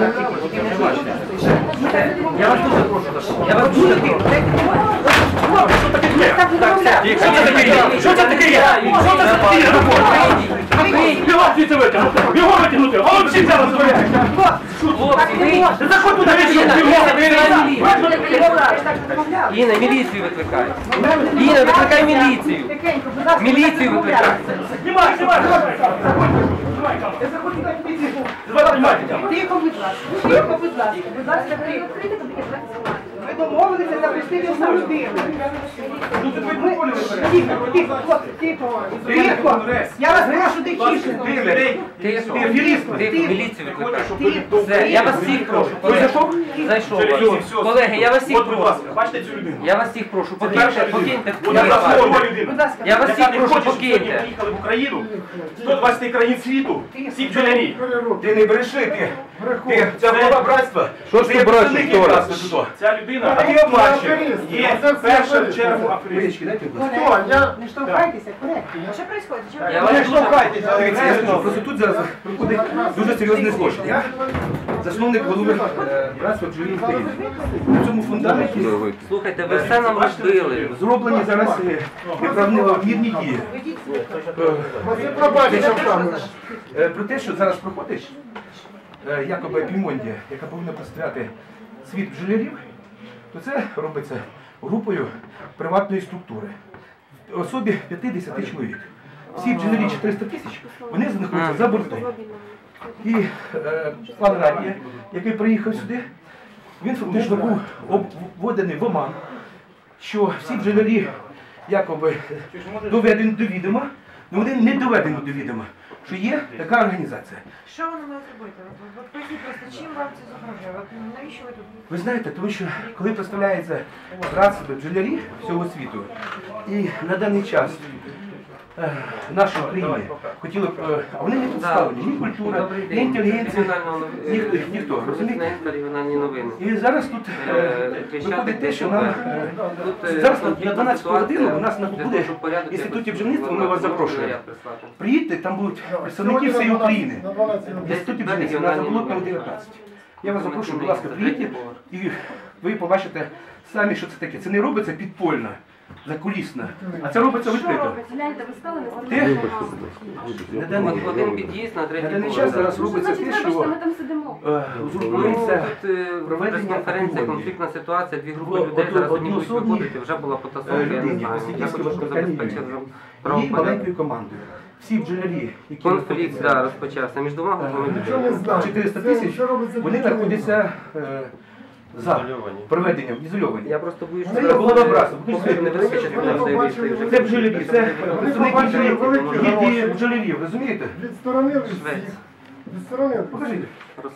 Я вас дуже прошу. Я вас дуже прошу. Що це таке є? Що це таке є? Що це за таке є? Його звідси витягнути! Його витягнути! А он всі зараз зберігаються! Заходь туди, Інна, міліцію викликай. Інна, викликай міліцію. Міліцію викликай. Знімай, знімай! Знімай камеру! Тихо, будь ласка. Тихо, будь ласка. Будь ласка, тихо. Ви домовилися захистити одну людину. Ну це твої Ми- Тихо, тихо, хлопці, тихо. Тихо. Я вас прошу тихіше. Тихо, тихо, міліцію викликай. Тихо. Все, я вас всіх прошу. колеги. зайшов? Зайшов. Колеги, я вас всіх прошу. бачите цю людину? Я вас всіх прошу, покиньте, покиньте. Я вас всіх не прошу, покиньте. приїхали в Україну 120 країн світу, всі бджолярі. Ти не бреши, ти. Ти, Це- це голова братства. Що ти представник якраз тут. Ця людина А ти обманщик. є перша в чергу аферист. Дайте. Хто? Я не штовхайтеся, коректно. Що відбувається? Я Не штовхайтеся, дивіться, я скажу, просто тут зараз проходить дуже серйозний злочин. Я засновник голови е, братства бджолів України. На цьому фундаменті Слухайте, ви все нам розбили. зроблені зараз е, неправомірні дії. Е, Про те, що зараз проходить е, якоби Пімондія, яка повинна представляти світ бджолярів, то це робиться групою приватної структури. В особі 50 чоловік. Всі бджолярі 400 тисяч, вони знаходяться за бортом. І е, пан Радія, який приїхав сюди, він фактично був обводений в оман, що всі бджолярі якоби доведені до відома, але вони не доведені до відома, що є така організація. Що вона має зробити? От- поясніть просто, чим вам це загрожує? От навіщо ви тут? Ви знаєте, тому що коли представляється братство бджолярі всього світу, і на даний час е, в хотіли б, е, а вони не представлені, ні культура, ні інтелігенція, ніхто, ніхто, розумієте? І зараз тут е, виходить те, що нам Тут, зараз на 12 годину у нас на буде в інституті бджільництва, ми вас запрошуємо. Приїдьте, там будуть представники всієї України. В інституті бджільництва на Заболотному 19. Я вас запрошую, будь ласка, приїдьте і ви побачите самі, що це таке. Це не робиться підпольно, закулісно, а це робиться відкрито. Гляньте, ви стали на Ти? На даний, один під'їзд на на третій даний поверх. час зараз Ну, робиться значить, те, вибачте, ми що там сидимо. е, Ну, узурпується тут е, проведення прес-конференція, академії. конфліктна ситуація, дві групи Було людей одну- зараз одні будуть виходити, вже була потасовка, я не людині, знаю. Я хочу, щоб забезпечити і правопорядок. маленькою командою. Всі бджолярі, які Конфлікт да, розпочався між двома групами е, людей. 400 тисяч, вони знаходяться е, за Ізольовані. проведенням, ізольовані. Я просто боюсь, що голова братства. Ви не вистачить Це бджолярі, це представники бджолярів, бджолярів, розумієте? Відсторонили всіх. Відсторонили. Покажіть.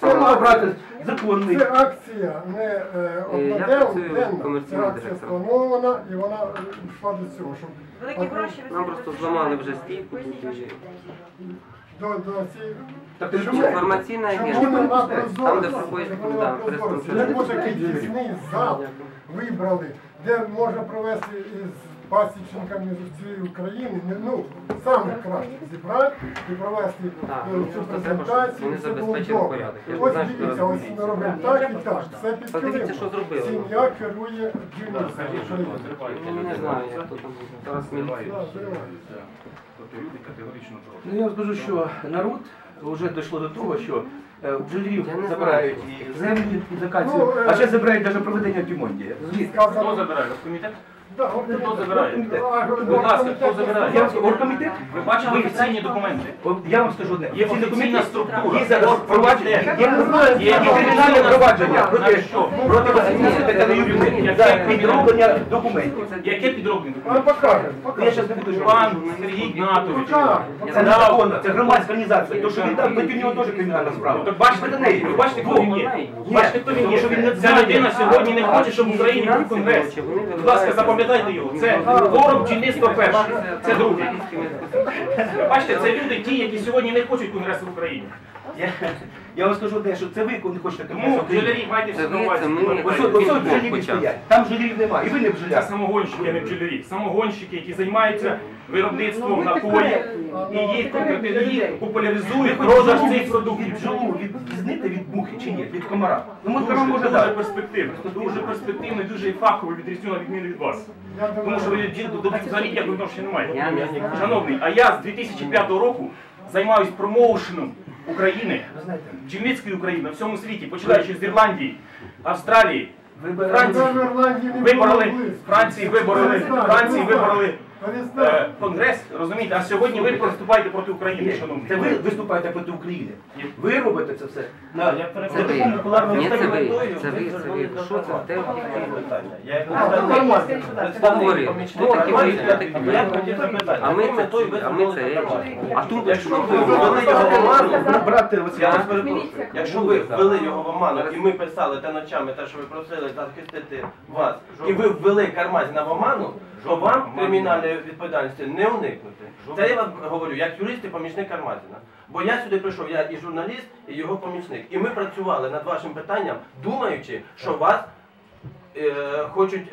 Це голова братства законний. Це акція не е, одноденна. Це акція спланована і вона е, йшла до цього, щоб Великі гроші Нам просто зламали вже стійку. до, до цієї... Так Інформаційна агентство. Там, де проходять. Чому такий тісний зал вибрали, де можна провести із пасічниками з цієї України, ну, самих кращих зібрати і провести цю презентацію. вони було забезпечили порядок. Ось дивіться, ось ми робимо так і так. Все зробили. Сім'я керує. Ну, не знаю, як там зараз міліція. Тобто люди категорично проти. Ну я вам скажу, що народ вже дійшло до того, що е, бджолярів забирають і землі і закацію, Ну, е, а ще забирають навіть проведення в Розумієте? Хто забирає? Комітет? Хто забирає? Будь ласка, хто забирає? Оргкомітет, Ви бачили офіційні документи? от я вам скажу одне, Є ці офіційна документи, структура. Є зараз провадження, є, Є є кримінальне провадження проти, що? проти Василя Тетяни Юрівни за підроблення документів. Яке підроблення? а покажемо. Я зараз не буду що Пан Сергій Гнатович. Це незаконно, це громадська організація. То, що він там, проти нього теж кримінальна справа. Так бачите, до неї. ви бачите, хто він є? Бачите, хто він є? Ця людина сьогодні не хоче, щоб в Україні був конгрес. Будь ласка, запам'ятайте його. Це ворог бджільництва перший. Це другий. Ви Бачите, це люди, ті, які сьогодні не хочуть конгресу в Україні. Я, Я вам скажу те, що це ви не хочете Тому Конгрес України. бджолярі майте все на увазі. Ось Ось от- от- ось от бджолярі стоять. Там бджолярів немає. І ви не Це бджоляр. самогонщики, а не бджолярі. Самогонщики, які займаються виробництвом ви напоїв і їх їх популяризують продаж цих продуктів. бджолу відрізнити від мухи чи ні? Від комара. Ну, ми Дуже, дуже перспективно, дуже перспективно, і дуже фахово відрізню на відміну від вас. Тому що ви ді- до взагалі ніякого відношення не маєте. Шановний, а я з 2005 року займаюсь промоушеном України, бджільницької України на всьому світі, починаючи з Ірландії, Австралії, Франції. в Вибороли. Франції, вибороли Франції, вибороли перестань. е, Конгрес, розумієте? А сьогодні ви проступаєте проти України, шановні. Це ви виступаєте проти України. Ви робите це все. Я Це на ви. такому Ні, це ви. Це ви, це ви. Що це? Де Я як А, ну, представник- нормально, скажіть, будь ласка. представник Говори. Хто такі ви? такі ви? А ми метою ви це, а ми це, а тут Якщо ви ввели його в оману, Брати я вас перепрошую, якщо ви ввели його в оману і ми писали те ночами, те, що ви просили захистити вас, і ви ввели Кармазіна в оману, то вам кримінальної відповідальності не уникнути. Це я вам говорю, як юрист і помічник Кармазіна. Бо я сюди прийшов, я і журналіст, і його помічник. І ми працювали над вашим питанням, думаючи, що вас хочуть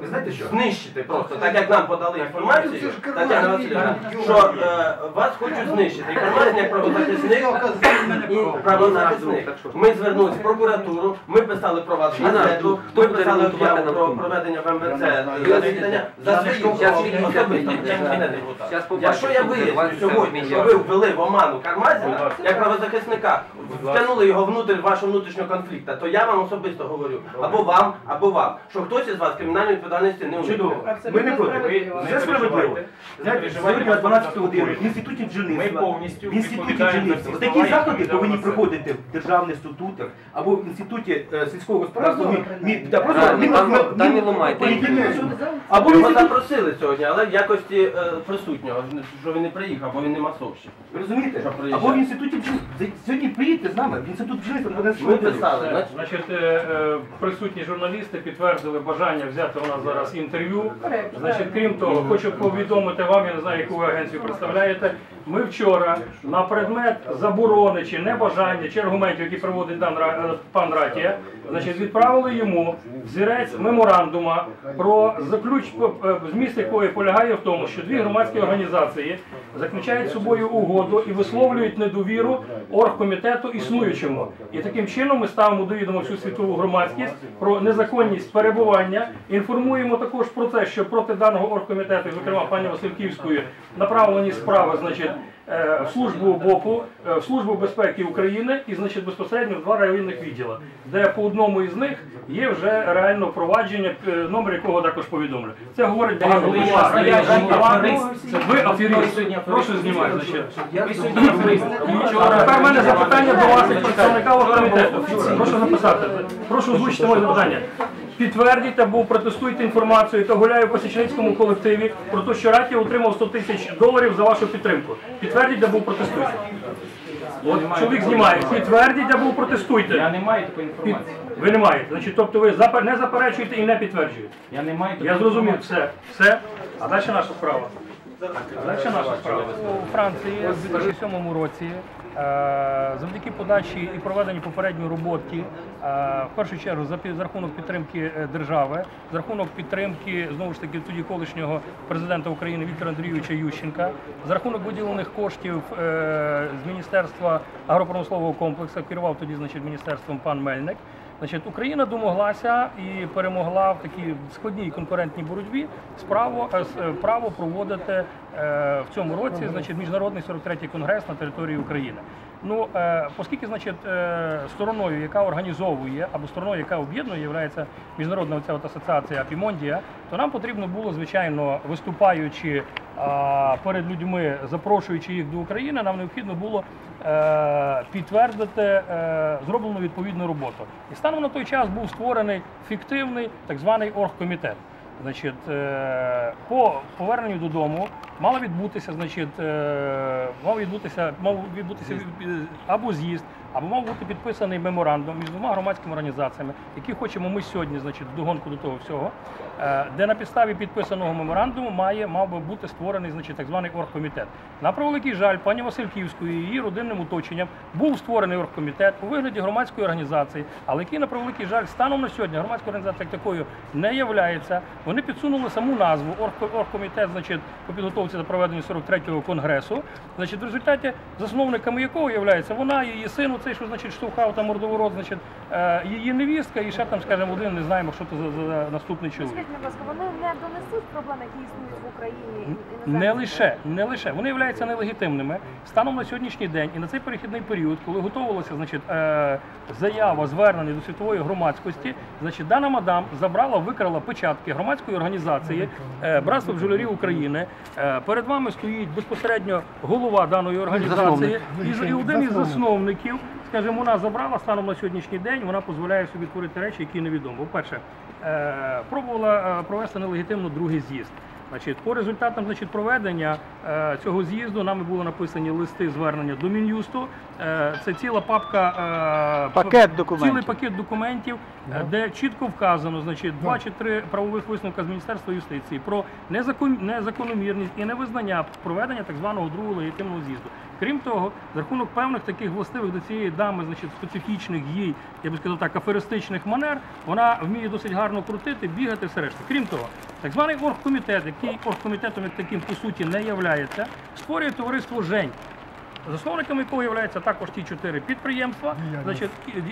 ви знаєте що? знищити просто, так. як нам подали інформацію, Тетяна Васильівна, що е, вас хочуть знищити. Інформація як правозахисник і правозахисник. Ми звернулися в прокуратуру, ми писали про вас газету, ми писали об'яву про проведення в МВЦ. засідання за свої Щас особисті, міліція як не Щас депутат. побачимо, Якщо я що виясню сьогодні, що ви ввели в оману Кармазіна, як правозахисника, втягнули його внутрь вашого внутрішнього конфлікту, то я вам особисто говорю, або вам, або вам, що хтось із вас кримінальної відповідальності не Чудово. Ми не проти. Ви Це справедливо. Знаєте, сьогодні на 12 вас годину в інституті Ми бджільництва. повністю В інституті відповідаємо за бджільництва. Такі слова, які заходи повинні на проходити в державних статутах або в інституті е, сільського господарства. Прозоро Мі- мі- да, Правильно. Мі- там- мі- там мі- і ламайте. Або в Його інституті запросили сьогодні, але в якості е, присутнього, що він не приїхав, бо він не масовщик. Ви розумієте? Що приїжджає. Або в інституті бджільництва. Сьогодні приїдьте з нами в інститут бджільництва. на 12 Ми писали, значить, Значить, е, е, присутні журналісти підтвердили бажання взяти у нас зараз інтерв'ю. Значить, крім того, хочу повідомити вам, я не знаю, яку ви агенцію представляєте. Ми вчора на предмет заборони чи небажання чи аргументів, які приводить дан е, пан Ратія, значить, відправили йому зірець меморандума про заключ зміст якої полягає в тому, що дві громадські організації заключають собою угоду і висловлюють недовіру оргкомітету існуючому. І таким чином ми ставимо до відома всю світову громадськість про незаконність перебування. Інформуємо також про те, що проти даного оргкомітету, зокрема пані Васильківської, направлені справи, значить. Е, В службу БОПу, е, в службу безпеки України і значить безпосередньо в два районних відділа, де по одному із них є вже реально впровадження, е, номер якого також повідомлю. Це говорить багато ви аферист. Прошу знімати. Тепер в мене запитання до вас, як представника оргкомітету. Прошу написати. Прошу озвучити моє запитання. Підтвердіть або протестуйте інформацію, та гуляю по Січницькому колективі про те, що Ратія отримав 100 тисяч доларів за вашу підтримку. Підтвердіть або протестуйте. От чоловік знімає. Підтвердіть або протестуйте. Я не маю такої інформації. Ви не маєте. Значить, тобто ви запер- не заперечуєте і не підтверджуєте. Я не маю такої Я зрозумів інформації. все. Все. А далі наша справа. А наша справа. У Франції в 2007 році е, завдяки подачі і проведенню попередньої роботи, е, в першу чергу за, рахунок підтримки е, держави, за рахунок підтримки знову ж таки тоді колишнього президента України Віктора Андрійовича Ющенка, за рахунок виділених коштів з міністерства агропромислового комплексу, керував тоді значить міністерством пан Мельник. Значить, Україна домоглася і перемогла в такій складній конкурентній боротьбі справо е, е, право проводити е, в цьому році значить, міжнародний 43-й конгрес на території України. Ну, е, оскільки значить, е, стороною, яка організовує, або стороною, яка об'єднує, є міжнародна оця от асоціація Апімондія, то нам потрібно було, звичайно, виступаючи а, перед людьми, запрошуючи їх до України, нам необхідно було е, підтвердити е, зроблену відповідну роботу. І станом на той час був створений фіктивний так званий оргкомітет. Значить, е, по поверненню додому мало відбутися, значить, е, мав відбутися, мав відбутися або з'їзд, або мав бути підписаний меморандум між двома громадськими організаціями, які хочемо ми сьогодні, значить, вдогонку до того всього, е, де на підставі підписаного меморандуму має мав би бути створений, значить, так званий оргкомітет. На превеликий жаль, пані Васильківською і її родинним оточенням був створений оргкомітет у вигляді громадської організації, але який на превеликий жаль станом на сьогодні громадська організація як такою не являється. Вони підсунули саму назву оргкомітет, значить, по підготовці до проведення 43-го конгресу. Значить, в результаті засновниками якого являється вона, її син, цей, що значить штовхав там мордоворот, значить, е, її невістка, і ще там, скажімо, один не знаємо, що це за, за наступний чоловік. Скажіть, будь ласка, вони не донесуть проблем, які існують в Україні і Не лише, не лише. Вони являються нелегітимними станом на сьогоднішній день і на цей перехідний період, коли готувалася значить, е, заява звернення до світової громадськості, значить, дана мадам забрала, викрала печатки громадської організації е, Братство бджолярів України. Е, перед вами стоїть безпосередньо голова даної організації і, і один із засновників. Скажімо, вона забрала станом на сьогоднішній день, вона дозволяє собі творити речі, які невідомо. По-перше, е, пробувала е, провести нелегітимно другий з'їзд. Значить, по результатам значить, проведення цього з'їзду нами були написані листи звернення до Мін'юсту. Е, це ціла папка е, Пакет документів. цілий пакет документів, е, де чітко вказано, значить, два чи три правових висновка з Міністерства юстиції про незакон, незакономірність і невизнання проведення так званого другого легітимного з'їзду. Крім того, за рахунок певних таких властивих до цієї дами, значить, специфічних їй, я би сказав так, аферистичних манер, вона вміє досить гарно крутити, бігати, все решта. Крім того, так званий оргкомітет, який оргкомітетом як таким по суті не являється, створює товариство Жень. Засновниками якого являються також ті чотири підприємства, значить, е,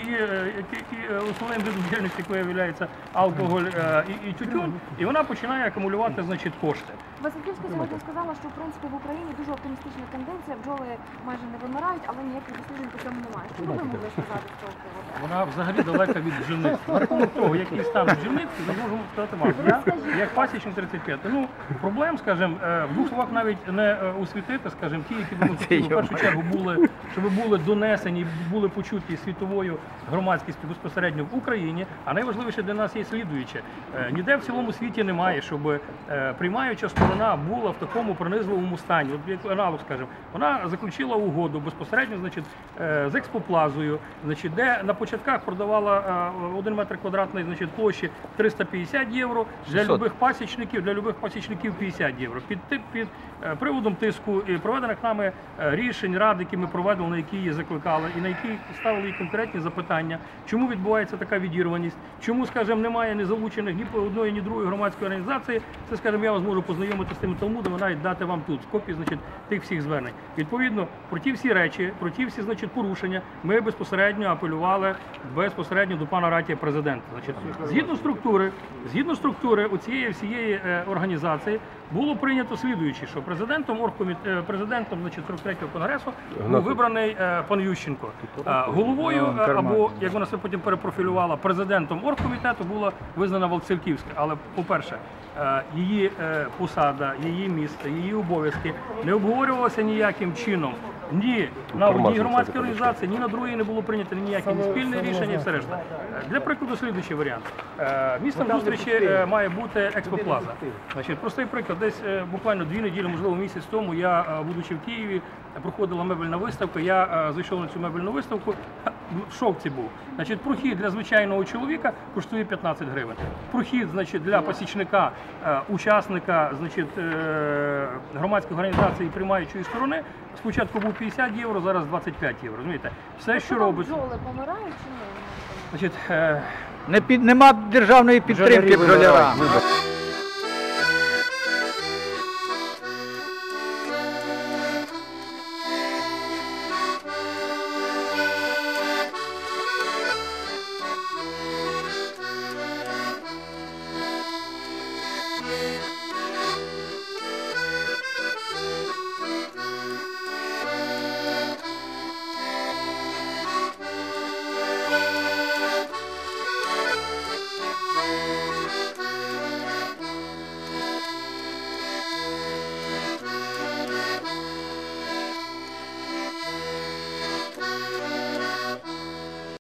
е, основним видом діяльності якої є алкоголь е, і, і тютюн, і вона починає акумулювати значить, кошти. Васильківська сьогодні сказала, що в принципі в Україні дуже оптимістична тенденція. Бджоли майже не вимирають, але ніяких досліджень по цьому немає. Що ви могли сказати з цього приводу? Вона взагалі далека від бджільництва. На рахунок того, який стан бджільництва, ми можемо сказати вам. Я, як пасічник 35, ну, проблем, скажімо, е, в двох словах навіть не е, освітити, скажімо, ті, які думаю, хотіли в першу чергу були, щоб були донесені, були почуті світовою громадськістю безпосередньо в Україні. А найважливіше для нас є слідуюче. Е, Ніде в цілому світі немає, щоб е, сторона була в такому пронизливому стані. От як аналог, скажімо, вона заключила угоду безпосередньо, значить, е, з експоплазою, значить, де на початках продавала е, один метр квадратний, значить, площі 350 євро, для любих пасічників, для любих пасічників 50 євро. Під, ти- під е, приводом тиску і проведених нами рішень, рад, які ми проведали, на які її закликали, і на які ставили їй конкретні запитання, чому відбувається така відірваність, чому, скажімо, немає не залучених ні по одної, ні другої громадської організації. Це, скажімо, я вас можу познайомити з тими талмудами, навіть дати вам тут копії, значить, тих всіх звернень. Відповідно, про ті всі речі, про ті всі, значить, порушення ми безпосередньо апелювали безпосередньо до пана Ратія президента. Значить, згідно структури, згідно структури у цієї всієї е, організації було прийнято слідуюче, що президентом оргкоміт... е, президентом значить, 43-го конгресу був вибраний е, пан Ющенко. Головою е, або як вона себе потім перепрофілювала, президентом оргкомітету була визнана Валцельківська. Але, по-перше, е, її посада, її місце, її обов'язки не обговорювалося ніяким чином. Ні на одній громадській організації, ні на другій не було прийнято ніякі ні спільне рішення, і все решта. Для прикладу, слідуючий варіант. Містом зустрічі має бути експоплаза. Значить, простий приклад, десь е, буквально дві неділі, можливо, місяць тому, я, е, будучи в Києві, проходила мебельна виставка. Я е, зайшов на цю мебельну виставку. В шоці був. Значить, прохід для звичайного чоловіка коштує 15 гривень. Прохід, значить, для пасічника, е, учасника, значить, громадської організації приймаючої сторони, спочатку був 50 євро, зараз 25 євро. Розумієте? Все, що робиться. бджоли помирають чи ні? Значить, е, Не під, нема державної підтримки бджолярам.